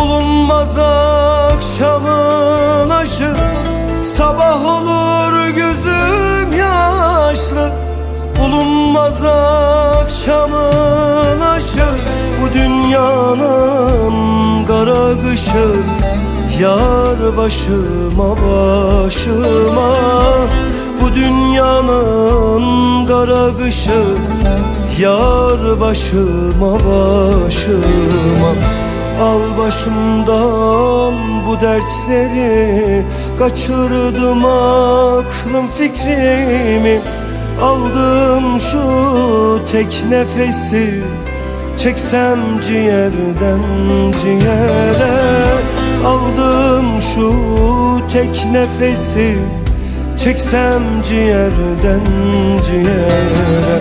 Bulunmaz akşamın aşı. Sabah olur gözüm yaşlı. Bulunmaz akşamın aşı. Bu dünyanın kara kışı. Yar başıma başıma. Bu dünyanın kara kışı. Yar başıma başıma Al başımdan bu dertleri Kaçırdım aklım fikrimi. Aldım şu tek nefesi Çeksem ciğerden ciğere. Aldım şu tek nefesi Çeksem ciğerden ciğere.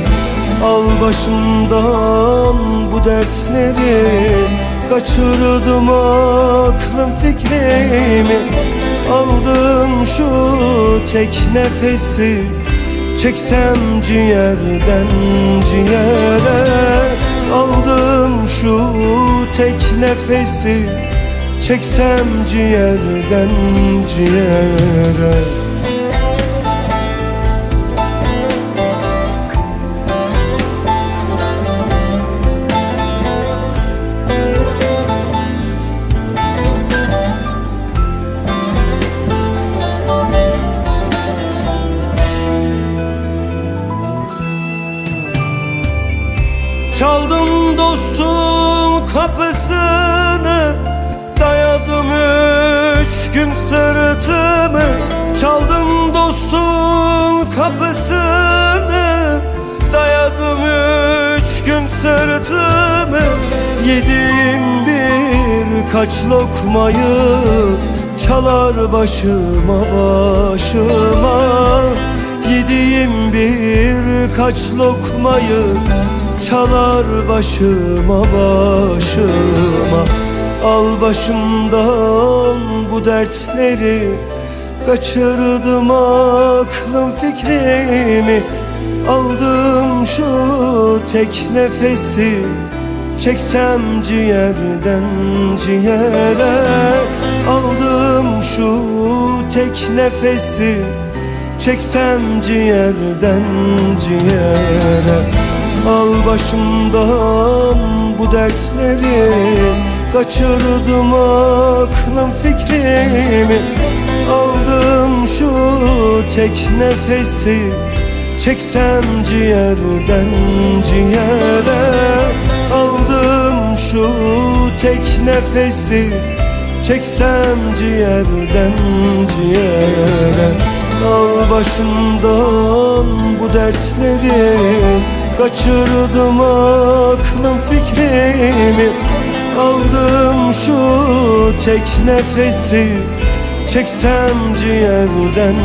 Al başımdan bu dertleri Kaçırdım aklım fikrimi. Aldım şu tek nefesi Çeksem ciğerden ciğere. Aldım şu tek nefesi Çeksem ciğerden ciğere Çaldım dostum kapısını Dayadım üç gün sırtımı. Çaldım dostum kapısını Dayadım üç gün sırtımı. Yedim birkaç lokmayı Çalar başıma başıma. Yediğim birkaç lokmayı Çalar başıma başıma. Al başımdan bu dertleri Kaçırdım aklım fikrimi. Aldım şu tek nefesi Çeksem ciğerden ciğere. Aldım şu tek nefesi Çeksem ciğerden ciğere Al başımdan bu dertleri Kaçırdım aklım fikrimi. Aldım şu tek nefesi Çeksem ciğerden ciğere. Aldım şu tek nefesi Çeksem ciğerden ciğere. Al başımdan bu dertleri Kaçırdım aklım fikrimi Aldım şu tek nefesi. Çeksem ciğerden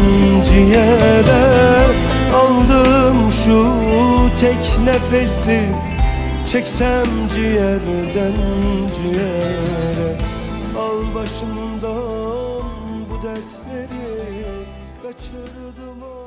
ciğere Aldım şu tek nefesi. Çeksem ciğerden ciğere Al başımdan bu dertleri. Kaçırdım